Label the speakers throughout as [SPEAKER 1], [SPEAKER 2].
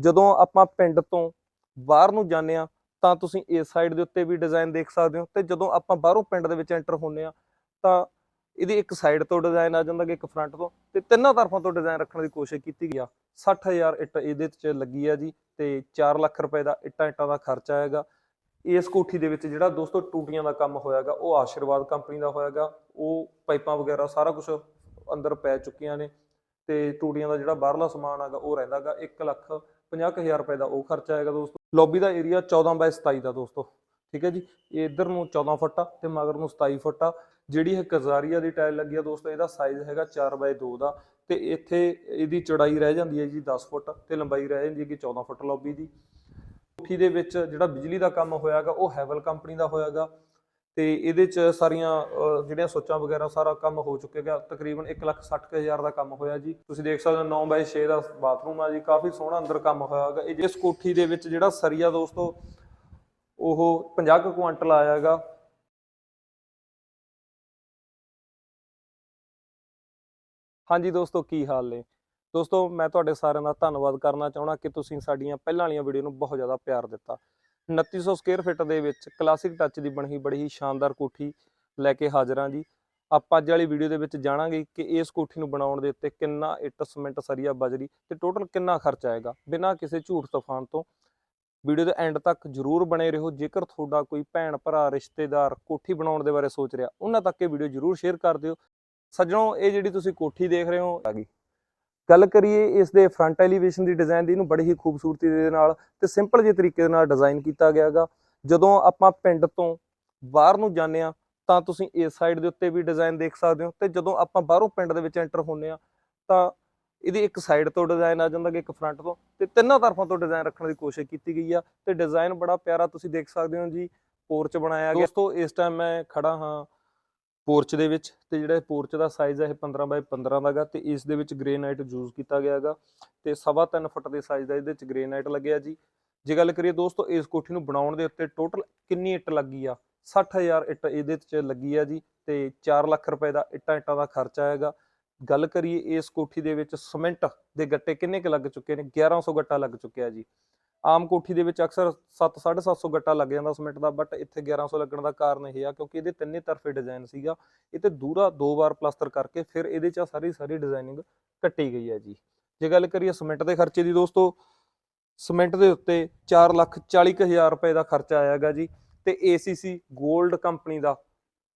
[SPEAKER 1] ਜਦੋਂ ਆਪਾਂ ਪਿੰਡ ਤੋਂ ਬਾਹਰ ਨੂੰ ਜਾਂਦੇ ਆ ਤਾਂ ਤੁਸੀਂ ਇਸ ਸਾਈਡ ਦੇ ਉੱਤੇ ਵੀ ਡਿਜ਼ਾਈਨ ਦੇਖ ਸਕਦੇ ਹੋ ਤੇ ਜਦੋਂ ਆਪਾਂ ਬਾਹਰੋਂ ਪਿੰਡ ਦੇ ਵਿੱਚ ਐਂਟਰ ਹੁੰਨੇ ਆ ਤਾਂ ਇਹਦੀ ਇੱਕ ਸਾਈਡ ਤੋਂ ਡਿਜ਼ਾਈਨ ਆ ਜਾਂਦਾ ਕਿ ਇੱਕ ਫਰੰਟ ਤੋਂ ਤੇ ਤਿੰਨਾਂ ਤਰਫਾਂ ਤੋਂ ਡਿਜ਼ਾਈਨ ਰੱਖਣ ਦੀ ਕੋਸ਼ਿਸ਼ ਕੀਤੀ ਗਿਆ ਆ। 60000 ਇੱਟ ਇਹਦੇ ਚ ਲੱਗੀ ਆ ਜੀ ਤੇ 4 ਲੱਖ ਰੁਪਏ ਦਾ ਇੱਟਾਂ ਇੱਟਾਂ ਦਾ ਖਰਚਾ ਆਏਗਾ। ਇਸ ਕੋਠੀ ਦੇ ਵਿੱਚ ਜਿਹੜਾ ਦੋਸਤੋ ਟੂਟੀਆਂ ਦਾ ਕੰਮ ਹੋਇਆਗਾ, ਉਹ ਆਸ਼ੀਰਵਾਦ ਕੰਪਨੀ ਦਾ ਹੋਇਆਗਾ, ਉਹ ਪਾਈਪਾਂ ਵਗੈਰਾ ਸਾਰਾ ਕੁਝ ਅੰਦਰ ਪੈ ਚੁੱਕੀਆਂ ਨੇ। ਤੇ ਟੂਟੀਆਂ ਦਾ ਜਿਹੜਾ ਬਾਹਰਲਾ ਸਮਾਨ ਹੈਗਾ ਉਹ ਰਹਿੰਦਾਗਾ 1 ਲੱਖ 50000 ਰੁਪਏ ਦਾ ਉਹ ਖਰਚਾ ਆਏਗਾ ਦੋਸਤੋ। ਲੌਬੀ ਦਾ ਏਰੀਆ 14 ਬਾਈ 27 ਦਾ ਦੋਸਤੋ। ਠੀਕ ਹੈ ਜੀ? ਇਹ ਇੱਧਰ ਨੂੰ 14 ਫੁੱਟ ਆ ਤੇ ਮਗਰ ਨੂੰ 27 ਫੁੱਟ ਆ। ਜਿਹੜੀ ਇਹ ਕਜ਼ਾਰੀਆ ਦੀ ਟਾਇਲ ਲੱਗੀ ਆ ਦੋਸਤੋ, ਇਹਦਾ ਸਾਈਜ਼ ਹੈਗਾ 4 ਬਾਈ 2 ਦਾ ਤੇ ਇੱਥੇ ਇਹਦੀ ਚੌੜਾਈ ਰਹਿ ਜਾਂਦੀ ਹੈ ਜੀ 10 ਫੁੱਟ ਤੇ ਲੰਬਾਈ ਰਹਿ ਜਾਂਦੀ ਹੈ ਕਿ 14 ਫੁੱਟ ਲੌਬੀ ਦੀ। ਕੋਠੀ ਦੇ ਵਿੱਚ ਜਿਹੜਾ ਬਿਜਲੀ ਦਾ ਕੰਮ ਹੋਇਆਗਾ ਉਹ ਹੈਵਲ ਕੰਪਨੀ ਦਾ ਹੋਇਆਗਾ ਤੇ ਇਹਦੇ ਚ ਸਾਰੀਆਂ ਜਿਹੜੀਆਂ ਸੁੱਚਾਂ ਵਗੈਰਾ ਸਾਰਾ ਕੰਮ ਹੋ ਚੁੱਕੇਗਾ ਤਕਰੀਬਨ 160000 ਦਾ ਕੰਮ ਹੋਇਆ ਜੀ। ਤੁਸੀਂ ਦੇਖ ਸਕਦੇ ਹੋ 9 ਬਾਈ 6 ਦਾ ਬਾਥਰੂਮ ਆ ਜੀ। ਕਾਫੀ ਸੋਹਣਾ ਅੰਦਰ ਕੰਮ ਹੋਇਆਗਾ ਇਹ ਜਿਸ ਕੋਠੀ ਦੇ ਵਿੱਚ ਜਿਹੜਾ ਸਰੀਆ ਦੋਸਤੋ, ਉਹ 50 ਕੁ ਕੁਆਂਟਲ ਆਇਆਗਾ ਹਾਂਜੀ ਦੋਸਤੋ, ਕੀ ਹਾਲ ਨੇ? ਦੋਸਤੋ, ਮੈਂ ਤੁਹਾਡੇ ਸਾਰਿਆਂ ਦਾ ਧੰਨਵਾਦ ਕਰਨਾ ਚਾਹੁੰਦਾ ਕਿ ਤੁਸੀਂ ਸਾਡੀਆਂ ਪਹਿਲਾਂ ਵਾਲੀਆਂ ਵੀਡੀਓ ਨੂੰ ਬਹੁਤ ਜ਼ਿਆਦਾ ਪਿਆਰ ਦਿੱਤਾ। 2900 ਸਕੁਅਰ ਫਿਟ ਦੇ ਵਿੱਚ ਕਲਾਸਿਕ ਟੱਚ ਦੀ ਬਣੀ ਬੜੀ ਹੀ ਸ਼ਾਨਦਾਰ ਕੋਠੀ ਲੈ ਕੇ ਹਾਜ਼ਰ ਹਾਂ ਜੀ। ਆਪਾਂ ਅੱਜ ਵਾਲੀ ਵੀਡੀਓ ਦੇ ਵਿੱਚ ਜਾਣਾਂਗੇ ਕਿ ਇਸ ਕੋਠੀ ਨੂੰ ਬਣਾਉਣ ਦੇ ਉੱਤੇ ਕਿੰਨਾ ਇੱਟ, ਸੀਮੈਂਟ, ਸਰੀਆ, ਬਜਰੀ ਤੇ ਟੋਟਲ ਕਿੰਨਾ ਖਰਚਾ ਆਏਗਾ ਬਿਨਾਂ ਕਿਸੇ ਝੂਠ ਤੂਫਾਨ ਤੋਂ। ਵੀਡੀਓ ਦੇ ਐਂਡ ਤੱਕ ਜਰੂਰ ਬਣੇ ਰਹੋ। ਜੇਕਰ ਤੁਹਾਡਾ ਕੋਈ ਭੈਣ, ਭਰਾ, ਰਿਸ਼ਤੇਦਾਰ ਕੋਠੀ ਬਣਾਉਣ ਦੇ ਬਾਰੇ ਸੋਚ ਰਿਹਾ, ਉਹਨਾਂ ਤੱਕ ਇਹ ਵੀਡੀਓ ਜਰੂਰ ਸ਼ੇਅਰ ਕਰ ਦਿਓ। ਸੱਜਣੋ, ਇਹ ਜਿਹੜੀ ਤੁਸੀਂ ਕੋਠੀ ਦੇਖ ਰਹੇ ਹੋ ਆ ਗਈ ਗੱਲ ਕਰੀਏ ਇਸ ਦੇ ਫਰੰਟ ਐਲੀਵੇਸ਼ਨ ਦੀ ਡਿਜ਼ਾਈਨ ਦੀ, ਇਹਨੂੰ ਬੜੀ ਹੀ ਖੂਬਸੂਰਤੀ ਦੇ ਨਾਲ ਤੇ ਸਿੰਪਲ ਜਿਹੇ ਤਰੀਕੇ ਦੇ ਨਾਲ ਡਿਜ਼ਾਈਨ ਕੀਤਾ ਗਿਆ ਹੈਗਾ ਜਦੋਂ ਆਪਾਂ ਪਿੰਡ ਤੋਂ ਬਾਹਰ ਨੂੰ ਜਾਂਦੇ ਆ ਤਾਂ ਤੁਸੀਂ ਇਸ ਸਾਈਡ ਦੇ ਉੱਤੇ ਵੀ ਡਿਜ਼ਾਈਨ ਦੇਖ ਸਕਦੇ ਹੋ ਤੇ ਜਦੋਂ ਆਪਾਂ ਬਾਹਰੋਂ ਪਿੰਡ ਦੇ ਵਿੱਚ ਐਂਟਰ ਹੁੰਨੇ ਆ ਤਾਂ ਇਹਦੀ ਇੱਕ ਸਾਈਡ ਤੋਂ ਡਿਜ਼ਾਈਨ ਆ ਜਾਂਦਾ ਕਿ ਇੱਕ ਫਰੰਟ ਤੋਂ ਤੇ ਤਿੰਨਾਂ ਤਰਫਾਂ ਤੋਂ ਡਿਜ਼ਾਈਨ ਰੱਖਣ ਦੀ ਕੋਸ਼ਿਸ਼ ਕੀਤੀ ਗਈ ਆ ਤੇ ਡਿਜ਼ਾਈਨ ਬੜਾ ਪਿਆਰਾ ਤੁਸੀਂ ਦੇਖ ਸਕਦੇ ਹੋ ਜੀ ਪੋਰਚ ਬਣਾਇਆ ਗਿਆ। ਦੋਸਤੋ, ਇਸ ਟਾਈਮ ਮੈਂ ਖੜਾ ਹਾਂ ਪੋਰਚ ਦੇ ਵਿੱਚ ਤੇ ਜਿਹੜਾ ਪੋਰਚ ਦਾ ਸਾਈਜ਼ ਹੈ ਇਹ 15 ਬਾਈ 15 ਦਾ ਹੈਗਾ ਤੇ ਇਸ ਦੇ ਵਿੱਚ ਗ੍ਰੇਨਾਈਟ ਯੂਜ਼ ਕੀਤਾ ਗਿਆ ਹੈਗਾ ਤੇ ਸਵਾ ਤਿੰਨ ਫੁੱਟ ਦੇ ਸਾਈਜ਼ ਦਾ ਇਹਦੇ ਵਿੱਚ ਗ੍ਰੇਨਾਈਟ ਲੱਗਿਆ ਜੀ। ਜੇ ਗੱਲ ਕਰੀਏ ਦੋਸਤੋ ਇਸ ਕੋਠੀ ਨੂੰ ਬਣਾਉਣ ਦੇ ਉੱਤੇ ਟੋਟਲ ਕਿੰਨੀ ਇੱਟ ਲੱਗੀ ਆ? 60000 ਇੱਟ ਇਹਦੇ ਵਿੱਚ ਲੱਗੀ ਆ ਜੀ ਤੇ 4 ਲੱਖ ਰੁਪਏ ਦਾ ਇੱਟਾਂ ਇੱਟਾਂ ਦਾ ਖਰਚਾ ਆਏਗਾ ਗੱਲ ਕਰੀਏ ਇਸ ਕੋਠੀ ਦੇ ਵਿੱਚ ਸੀਮੈਂਟ ਦੇ ਗੱਟੇ ਕਿੰਨੇ ਕੁ ਲੱਗ ਚੁੱਕੇ ਨੇ? 1100 ਗੱਟਾ ਲੱਗ ਚੁੱਕਿਆ ਜੀ। ਆਮ ਕੋਠੀ ਦੇ ਵਿੱਚ ਅਕਸਰ 7 750 ਗੱਟਾ ਲੱਗ ਜਾਂਦਾ ਸੀਮੈਂਟ ਦਾ ਬਟ ਇੱਥੇ 1100 ਲੱਗਣ ਦਾ ਕਾਰਨ ਇਹ ਆ, ਕਿਉਂਕਿ ਇਹਦੇ ਤਿੰਨੇ ਤਰਫੇ ਡਿਜ਼ਾਈਨ ਸੀਗਾ। ਇਹ ਤੇ ਦੂਰਾ ਦੋ ਵਾਰ ਪਲਾਸਟਰ ਕਰਕੇ ਫਿਰ ਇਹਦੇ ਚ ਸਾਰੀ ਸਾਰੀ ਡਿਜ਼ਾਈਨਿੰਗ ਕੱਟੀ ਗਈ ਹੈ ਜੀ। ਜੇ ਗੱਲ ਕਰੀਏ ਸੀਮੈਂਟ ਦੇ ਖਰਚੇ ਦੀ ਦੋਸਤੋ, ਸੀਮੈਂਟ ਦੇ ਉੱਤੇ 4 ਲੱਖ 40 ਕੁ ਹਜ਼ਾਰ ਰੁਪਏ ਦਾ ਖਰਚਾ ਆਇਆਗਾ ਜੀ ਤੇ ACC 골ਡ ਕੰਪਨੀ ਦਾ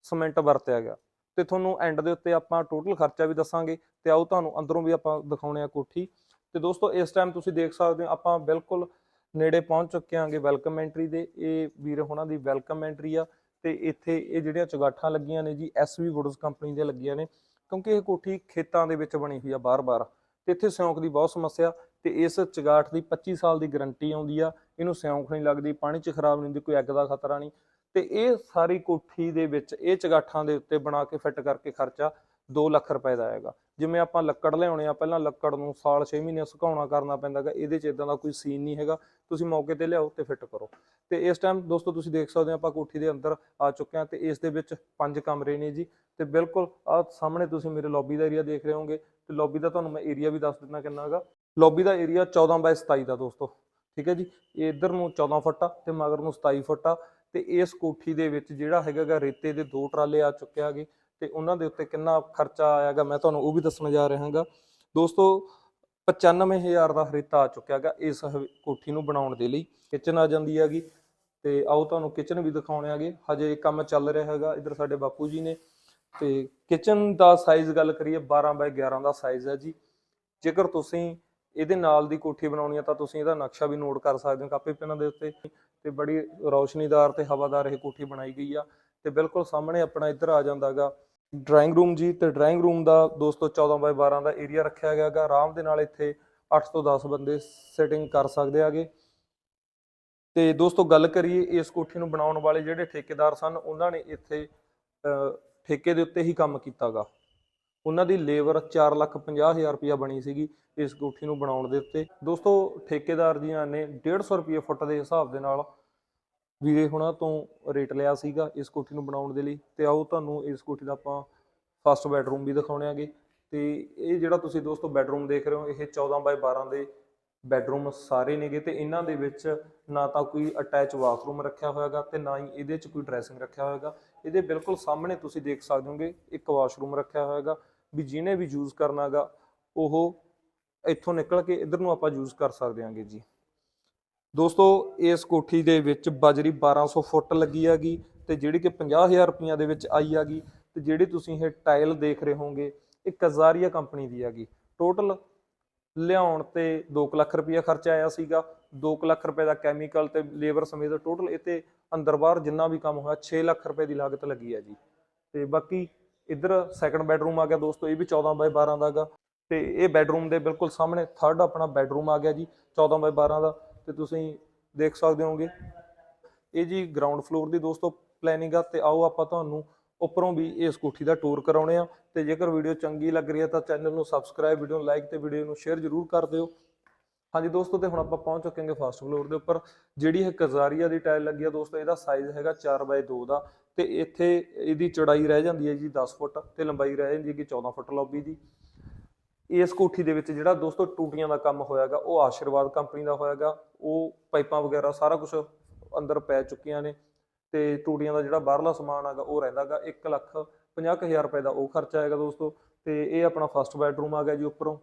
[SPEAKER 1] ਸੀਮੈਂਟ ਵਰਤਿਆ ਗਿਆ। ਤੇ ਤੁਹਾਨੂੰ ਐਂਡ ਦੇ ਉੱਤੇ ਆਪਾਂ ਟੋਟਲ ਖਰਚਾ ਵੀ ਦੱਸਾਂਗੇ ਤੇ ਆਓ ਤੁਹਾਨੂੰ ਅੰਦਰੋਂ ਵੀ ਆਪਾਂ ਦਿਖਾਉਣੇ ਆ ਕੋਠੀ। ਤੇ ਦੋਸਤੋ, ਇਸ ਟਾਈਮ ਤੁਸੀਂ ਦੇਖ ਸਕਦੇ ਹੋ, ਆਪਾਂ ਬਿਲਕੁਲ ਨੇੜੇ ਪਹੁੰਚ ਚੁੱਕੇ ਆਂਗੇ ਵੈਲਕਮ ਐਂਟਰੀ ਦੇ। ਇਹ ਵੀਰ ਹੋਣਾ ਦੀ ਵੈਲਕਮ ਐਂਟਰੀ ਆ ਤੇ ਇੱਥੇ ਇਹ ਜਿਹੜੀਆਂ ਚੁਗਾਠਾਂ ਲੱਗੀਆਂ ਨੇ ਜੀ ਐਸਵੀ ਵੁੱਡਸ ਕੰਪਨੀ ਦੇ ਲੱਗੀਆਂ ਨੇ, ਕਿਉਂਕਿ ਇਹ ਕੋਠੀ ਖੇਤਾਂ ਦੇ ਵਿੱਚ ਬਣੀ ਹੋਈ ਆ ਬਾਰ-ਬਾਰ। ਤੇ ਇੱਥੇ ਸਿਉਂਕ ਦੀ ਬਹੁਤ ਸਮੱਸਿਆ, ਤੇ ਇਸ ਚੁਗਾਠ ਦੀ 25 ਸਾਲ ਦੀ ਗਾਰੰਟੀ ਆਉਂਦੀ ਆ, ਇਹਨੂੰ ਸਿਉਂਕ ਨਹੀਂ ਲੱਗਦੀ, ਪਾਣੀ 'ਚ ਖਰਾਬ ਨਹੀਂ ਹੁੰਦੀ, ਕੋਈ ਅੱਗ ਦਾ ਖਤਰਾ ਨਹੀਂ। ਤੇ ਇਹ ਸਾਰੀ ਕੋਠੀ ਦੇ ਵਿੱਚ, ਇਹ ਚਗਾਠਾਂ ਦੇ ਉੱਤੇ ਬਣਾ ਕੇ ਫਿੱਟ ਕਰਕੇ ਖਰਚਾ 2 ਲੱਖ ਰੁਪਏ ਦਾ ਆਏਗਾ ਜਿਵੇਂ ਆਪਾਂ ਲੱਕੜ ਲਿਆਉਣੇ ਆ, ਪਹਿਲਾਂ ਲੱਕੜ ਨੂੰ ਸਾਲ 6 ਮਹੀਨੇ ਸੁਕਾਉਣਾ ਕਰਨਾ ਪੈਂਦਾਗਾ ਇਹਦੇ 'ਚ ਇਦਾਂ ਦਾ ਕੋਈ ਸੀਨ ਨਹੀਂ ਹੈਗਾ। ਤੁਸੀਂ ਮੌਕੇ ਤੇ ਲਿਆਓ ਤੇ ਫਿੱਟ ਕਰੋ। ਤੇ ਇਸ ਟਾਈਮ ਦੋਸਤੋ ਤੁਸੀਂ ਦੇਖ ਸਕਦੇ ਹੋ ਆਪਾਂ ਕੋਠੀ ਦੇ ਅੰਦਰ ਆ ਚੁੱਕੇ ਹਾਂ ਤੇ ਇਸ ਦੇ ਵਿੱਚ ਪੰਜ ਕਮਰੇ ਨੇ ਜੀ। ਤੇ ਬਿਲਕੁਲ ਆ ਸਾਹਮਣੇ ਤੁਸੀਂ ਮੇਰੇ ਲੌਬੀ ਦਾ ਏਰੀਆ ਦੇਖ ਰਹੇ ਹੋਗੇ। ਤੇ ਲੌਬੀ ਦਾ ਤੁਹਾਨੂੰ ਮੈਂ ਏਰੀਆ ਵੀ ਦੱਸ ਦਿੰਦਾ ਕਿੰਨਾ ਹੈਗਾ ਲੌਬੀ ਦਾ ਏਰੀਆ 14 ਬਾਈ 27 ਦਾ ਦੋਸਤੋ। ਠੀਕ ਹੈ ਜੀ? ਇਹ ਇੱਧਰ ਨੂੰ 14 ਫੁੱਟ ਆ ਤੇ ਮਗਰ ਨੂੰ 27 ਫੁੱਟ ਆ। ਤੇ ਇਸ ਕੋਠੀ ਦੇ ਵਿੱਚ ਜਿਹੜਾ ਹੈਗਾਗਾ ਰੇਤੇ ਦੇ ਦੋ ਟਰਾਲੇ ਆ ਚੁੱਕੇ ਆਗੇ ਤੇ ਉਹਨਾਂ ਦੇ ਉੱਤੇ ਕਿੰਨਾ ਖਰਚਾ ਆਇਆਗਾ, ਮੈਂ ਤੁਹਾਨੂੰ ਉਹ ਵੀ ਦੱਸਣ ਜਾ ਰਿਹਾ ਹਾਂਗਾ। ਦੋਸਤੋ 95000 ਦਾ ਰੇਤਾ ਆ ਚੁੱਕਿਆ ਹੈਗਾ ਇਸ ਹ- ਕੋਠੀ ਨੂੰ ਬਣਾਉਣ ਦੇ ਲਈ। ਕਿਚਨ ਆ ਜਾਂਦੀ ਹੈਗੀ ਤੇ ਆਓ ਤੁਹਾਨੂੰ ਕਿਚਨ ਵੀ ਦਿਖਾਉਣੇ ਆਗੇ ਹਜੇ ਕੰਮ ਚੱਲ ਰਿਹਾ ਹੈਗਾ ਇੱਧਰ ਸਾਡੇ ਬਾਪੂ ਜੀ ਨੇ। ਤੇ ਕਿਚਨ ਦਾ ਸਾਈਜ਼ ਗੱਲ ਕਰੀਏ 12 ਬਾਈ 11 ਦਾ ਸਾਈਜ਼ ਹੈ ਜੀ। ਜੇਕਰ ਤੁਸੀਂ ਇਹਦੇ ਨਾਲ ਦੀ ਕੋਠੀ ਬਣਾਉਣੀ ਹੈ ਤਾਂ ਤੁਸੀਂ ਇਹਦਾ ਨਕਸ਼ਾ ਵੀ ਨੋਟ ਕਰ ਸਕਦੇ ਹੋ ਕਾਪੀ ਪੈਨਾਂ ਦੇ ਉੱਤੇ। ਤੇ ਬੜੀ ਰੌਸ਼ਨੀਦਾਰ ਤੇ ਹਵਾਦਾਰ ਇਹ ਕੋਠੀ ਬਣਾਈ ਗਈ ਆ। ਤੇ ਬਿਲਕੁਲ ਸਾਹਮਣੇ ਆਪਣਾ ਇੱਧਰ ਆ ਜਾਂਦਾਗਾ ਡਰਾਇੰਗ ਰੂਮ ਜੀ ਤੇ ਡਰਾਇੰਗ ਰੂਮ ਦਾ ਦੋਸਤੋ 14 ਬਾਈ 12 ਦਾ ਏਰੀਆ ਰੱਖਿਆ ਗਿਆ ਹੈਗਾ। ਆਰਾਮ ਦੇ ਨਾਲ ਇੱਥੇ 8 ਤੋਂ 10 ਬੰਦੇ ਸਿਟਿੰਗ ਕਰ ਸਕਦੇ ਆਗੇ ਤੇ ਦੋਸਤੋ ਗੱਲ ਕਰੀਏ ਇਸ ਕੋਠੀ ਨੂੰ ਬਣਾਉਣ ਵਾਲੇ ਜਿਹੜੇ ਠੇਕੇਦਾਰ ਸਨ ਉਹਨਾਂ ਨੇ ਇੱਥੇ ਅਹ, ਠੇਕੇ ਦੇ ਉੱਤੇ ਹੀ ਕੰਮ ਕੀਤਾਗਾ। ਉਹਨਾਂ ਦੀ ਲੇਬਰ 450000 ਰੁਪਇਆ ਬਣੀ ਸੀਗੀ ਇਸ ਕੋਠੀ ਨੂੰ ਬਣਾਉਣ ਦੇ ਉੱਤੇ। ਦੋਸਤੋ ਠੇਕੇਦਾਰ ਜੀਆਂ ਨੇ 150 ਰੁਪਏ ਫੁੱਟ ਦੇ ਹਿਸਾਬ ਦੇ ਨਾਲ ਵੀਰੇ ਹੁਣਾਂ ਤੋਂ ਰੇਟ ਲਿਆ ਸੀਗਾ ਇਸ ਕੋਠੀ ਨੂੰ ਬਣਾਉਣ ਦੇ ਲਈ ਤੇ ਆਓ ਤੁਹਾਨੂੰ ਇਸ ਕੋਠੀ ਦਾ ਆਪਾਂ ਫਸਟ ਬੈਡਰੂਮ ਵੀ ਦਿਖਾਉਣੇ ਆਗੇ। ਤੇ ਇਹ ਜਿਹੜਾ ਤੁਸੀਂ ਦੋਸਤੋ ਬੈਡਰੂਮ ਦੇਖ ਰਹੇ ਹੋ, ਇਹ 14 ਬਾਈ 12 ਦੇ ਬੈਡਰੂਮ ਸਾਰੇ ਨੇਗੇ ਤੇ ਇਹਨਾਂ ਦੇ ਵਿੱਚ ਨਾ ਤਾਂ ਕੋਈ ਅਟੈਚ ਬਾਥਰੂਮ ਰੱਖਿਆ ਹੋਇਆਗਾ ਤੇ ਨਾ ਹੀ ਇਹਦੇ 'ਚ ਕੋਈ ਡਰੈਸਿੰਗ ਰੱਖਿਆ ਹੋਇਆਗਾ। ਇਹਦੇ ਬਿਲਕੁਲ ਸਾਹਮਣੇ ਤੁਸੀਂ ਦੇਖ ਸਕਦੇ ਹੋਗੇ, ਇੱਕ ਵਾਸ਼ਰੂਮ ਰੱਖਿਆ ਹੋਇਆਗਾ ਵੀ ਜਿਹਨੇ ਵੀ ਯੂਜ਼ ਕਰਨਾਗਾ ਉਹ ਇੱਥੋਂ ਨਿਕਲ ਕੇ ਇਧਰ ਨੂੰ ਆਪਾਂ ਯੂਜ਼ ਕਰ ਸਕਦੇ ਹਾਂਗੇ ਜੀ। ਦੋਸਤੋ, ਇਸ ਕੋਠੀ ਦੇ ਵਿੱਚ ਬਜਰੀ 1200 ਫੁੱਟ ਲੱਗੀ ਹੈਗੀ ਤੇ ਜਿਹੜੀ ਕਿ 50000 ਰੁਪਈਆ ਦੇ ਵਿੱਚ ਆਈ ਹੈਗੀ ਤੇ ਜਿਹੜੀ ਤੁਸੀਂ ਇਹ ਟਾਇਲ ਦੇਖ ਰਹੇ ਹੋਗੇ ਇਹ ਕਜ਼ਾਰੀਆ ਕੰਪਨੀ ਦੀ ਹੈਗੀ। ਟੋਟਲ ਲਿਆਉਣ ਤੇ 2 ਲੱਖ ਰੁਪਈਆ ਖਰਚਾ ਆਇਆ ਸੀਗਾ 2 ਲੱਖ ਰੁਪਏ ਦਾ ਕੈਮੀਕਲ ਤੇ ਲੇਬਰ ਸਮੇਤ ਟੋਟਲ ਇਹ ਤੇ ਅੰਦਰ ਬਾਹਰ ਜਿੰਨਾ ਵੀ ਕੰਮ ਹੋਇਆ 6 ਲੱਖ ਰੁਪਏ ਦੀ ਲਾਗਤ ਲੱਗੀ ਹੈ ਜੀ। ਤੇ ਬਾਕੀ ਇੱਧਰ ਸੈਕੰਡ ਬੈਡਰੂਮ ਆ ਗਿਆ ਦੋਸਤੋ, ਇਹ ਵੀ 14 ਬਾਈ 12 ਦਾ ਹੈਗਾ ਤੇ ਇਹ ਬੈਡਰੂਮ ਦੇ ਬਿਲਕੁਲ ਸਾਹਮਣੇ ਥਰਡ ਆਪਣਾ ਬੈਡਰੂਮ ਆ ਗਿਆ ਜੀ 14 ਬਾਈ 12 ਦਾ। ਤੇ ਤੁਸੀਂ ਦੇਖ ਸਕਦੇ ਹੋਗੇ ਇਹ ਜੀ ਗਰਾਊਂਡ ਫਲੋਰ ਦੀ ਦੋਸਤੋ ਪਲੈਨਿੰਗ ਆ ਤੇ ਆਓ ਆਪਾਂ ਤੁਹਾਨੂੰ ਉੱਪਰੋਂ ਵੀ ਇਸ ਕੋਠੀ ਦਾ ਟੂਰ ਕਰਾਉਣੇ ਆ। ਤੇ ਜੇਕਰ ਵੀਡੀਓ ਚੰਗੀ ਲੱਗ ਰਹੀ ਹੈ ਤਾਂ ਚੈਨਲ ਨੂੰ ਸਬਸਕ੍ਰਾਈਬ ਵੀਡੀਓ ਨੂੰ ਲਾਈਕ ਤੇ ਵੀਡੀਓ ਨੂੰ ਸ਼ੇਅਰ ਜ਼ਰੂਰ ਕਰ ਦਿਓ। ਹਾਂਜੀ ਦੋਸਤੋ ਤੇ ਹੁਣ ਆਪਾਂ ਪਹੁੰਚ ਚੁੱਕੇ ਫਸਟ ਫਲੋਰ ਦੇ ਉੱਪਰ। ਜਿਹੜੀ ਇਹ ਕਜ਼ਾਰੀਆ ਦੀ ਟਾਇਲ ਲੱਗੀ ਆ ਦੋਸਤੋ, ਇਹਦਾ ਸਾਈਜ਼ ਹੈਗਾ 4x2 ਦਾ ਤੇ ਇੱਥੇ ਇਹਦੀ ਚੜਾਈ ਰਹਿ ਜਾਂਦੀ ਹੈ ਜੀ 10 ਫੁੱਟ ਤੇ ਲੰਬਾਈ ਰਹਿ ਜਾਂਦੀ ਹੈ ਕਿ 14 ਫੁੱਟ ਲੰਬੀ ਦੀ। ਇਸ ਕੋਠੀ ਦੇ ਵਿੱਚ ਜਿਹੜਾ ਦੋਸਤੋ ਟੂਟੀਆਂ ਦਾ ਕੰਮ ਹੋਇਆਗਾ, ਉਹ ਆਸ਼ੀਰਵਾਦ ਕੰਪਨੀ ਦਾ ਹੋਇਆਗਾ, ਉਹ ਪਾਈਪਾਂ ਵਗੈਰਾ ਸਾਰਾ ਕੁਝ ਅੰਦਰ ਪੈ ਚੁੱਕੀਆਂ ਨੇ ਤੇ ਟੂਟੀਆਂ ਦਾ ਜਿਹੜਾ ਬਾਹਰਲਾ ਸਮਾਨ ਹੈਗਾ, ਉਹ ਰਹਿੰਦਾਗਾ 1 ਲੱਖ 50000 ਰੁਪਏ ਦਾ ਉਹ ਖਰਚਾ ਆਏਗਾ ਦੋਸਤੋ ਤੇ ਇਹ ਆਪਣਾ ਫਸਟ ਬੈਡਰੂਮ ਆ ਗਿਆ ਜੀ ਉੱਪਰੋਂ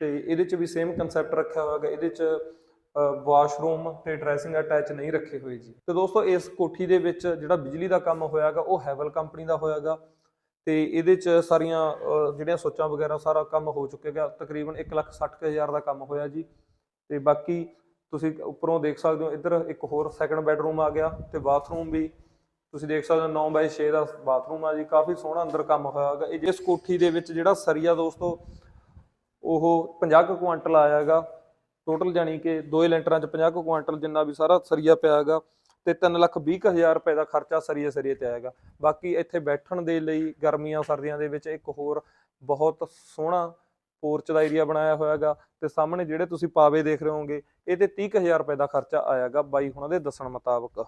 [SPEAKER 1] ਤੇ ਇਹਦੇ ਚ ਵੀ ਸੇਮ ਕਨਸੈਪਟ ਰੱਖਿਆ ਹੋਇਆ ਹੈਗਾ ਇਹਦੇ ਚ ਵਾਸ਼ਰੂਮ ਤੇ ਡਰੈਸਿੰਗ ਅਟੈਚ ਨਹੀਂ ਰੱਖੇ ਹੋਏ ਜੀ। ਤੇ ਦੋਸਤੋ ਇਸ ਕੋਠੀ ਦੇ ਵਿੱਚ ਜਿਹੜਾ ਬਿਜਲੀ ਦਾ ਕੰਮ ਹੋਇਆਗਾ, ਉਹ ਹੈਵਲ ਕੰਪਨੀ ਦਾ ਹੋਇਆਗਾ ਤੇ ਇਹਦੇ ਚ ਸਾਰੀਆਂ ਜਿਹੜੀਆਂ ਸੋਚਾਂ ਵਗੈਰਾ, ਸਾਰਾ ਕੰਮ ਹੋ ਚੁੱਕੇਗਾ ਤਕਰੀਬਨ 160000 ਦਾ ਕੰਮ ਹੋਇਆ ਜੀ। ਤੇ ਬਾਕੀ ਤੁਸੀਂ ਉੱਪਰੋਂ ਦੇਖ ਸਕਦੇ ਹੋ, ਇੱਧਰ ਇੱਕ ਹੋਰ ਸੈਕੰਡ ਬੈਡਰੂਮ ਆ ਗਿਆ ਤੇ ਬਾਥਰੂਮ ਵੀ। ਤੁਸੀਂ ਦੇਖ ਸਕਦੇ ਹੋ 9 ਬਾਈ 6 ਦਾ ਬਾਥਰੂਮ ਆ ਜੀ। ਕਾਫੀ ਸੋਹਣਾ ਅੰਦਰ ਕੰਮ ਹੋਇਆ ਹੈਗਾ। ਇਹ ਇਸ ਕੋਠੀ ਦੇ ਵਿੱਚ ਜਿਹੜਾ ਸਰੀਆ ਦੋਸਤੋ, ਉਹ 50 ਕੁ ਕੁਆਂਟਲ ਆਇਆ ਹੈਗਾ। ਟੋਟਲ ਜਾਨੀ ਕਿ ਦੋਏ ਲੈਂਟਰਾਂ 'ਚ 50 ਕੁ ਕੁਆਂਟਲ ਜਿੰਨਾ ਵੀ ਸਾਰਾ ਸਰੀਆ ਪਿਆ ਹੈਗਾ। ਤੇ 3 ਲੱਖ 20 ਕੁ ਹਜ਼ਾਰ ਰੁਪਏ ਦਾ ਖਰਚਾ ਸਰੀਏ ਸਰੀਏ ਤੇ ਆਏਗਾ। ਬਾਕੀ ਇੱਥੇ ਬੈਠਣ ਦੇ ਲਈ ਗਰਮੀਆਂ ਸਰਦੀਆਂ ਦੇ ਵਿੱਚ ਇੱਕ ਹੋਰ ਬਹੁਤ ਸੋਹਣਾ ਪੋਰਚ ਦਾ ਏਰੀਆ ਬਣਾਇਆ ਹੋਇਆ ਹੈਗਾ ਤੇ ਸਾਹਮਣੇ ਜਿਹੜੇ ਤੁਸੀਂ ਪਾਵੇ ਦੇਖ ਰਹੇ ਹੋਗੇ ਇਹ ਤੇ 30 ਕੁ ਹਜ਼ਾਰ ਰੁਪਏ ਦਾ ਖਰਚਾ ਆਇਆਗਾ ਬਾਈ ਹੁਣਾਂ ਦੇ ਦੱਸਣ ਮੁਤਾਬਕ।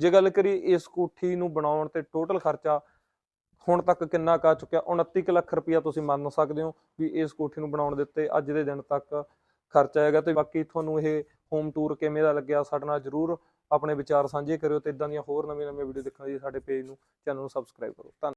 [SPEAKER 1] ਜੇ ਗੱਲ ਕਰੀਏ ਇਸ ਕੋਠੀ ਨੂੰ ਬਣਾਉਣ ਤੇ ਟੋਟਲ ਖਰਚਾ ਹੁਣ ਤੱਕ ਕਿੰਨਾ ਕਾ ਚੁੱਕਿਆ 29 ਕੁ ਲੱਖ ਰੁਪਇਆ ਤੁਸੀਂ ਮੰਨ ਸਕਦੇ ਹੋ ਵੀ ਇਸ ਕੋਠੀ ਨੂੰ ਬਣਾਉਣ ਦੇ ਉੱਤੇ ਅੱਜ ਦੇ ਦਿਨ ਤੱਕ ਖਰਚਾ ਆਏਗਾ ਤੇ ਬਾਕੀ ਤੁਹਾਨੂੰ ਇਹ ਹੋਮ ਟੂਰ ਕਿਵੇਂ ਦਾ ਲੱਗਿਆ, ਸਾਡੇ ਨਾਲ ਜਰੂਰ ਆਪਣੇ ਵਿਚਾਰ ਸਾਂਝੇ ਕਰਿਓ ਤੇ ਇਦਾਂ ਦੀਆਂ ਹੋਰ ਨਵੀਆਂ ਨਵੀਆਂ ਵੀਡੀਓ ਦੇਖਣ ਲਈ ਸਾਡੇ ਪੇਜ ਨੂੰ ਚੈਨਲ ਨੂੰ ਸਬਸਕ੍ਰਾਈਬ ਕਰੋ। ਧੰਨਵਾਦ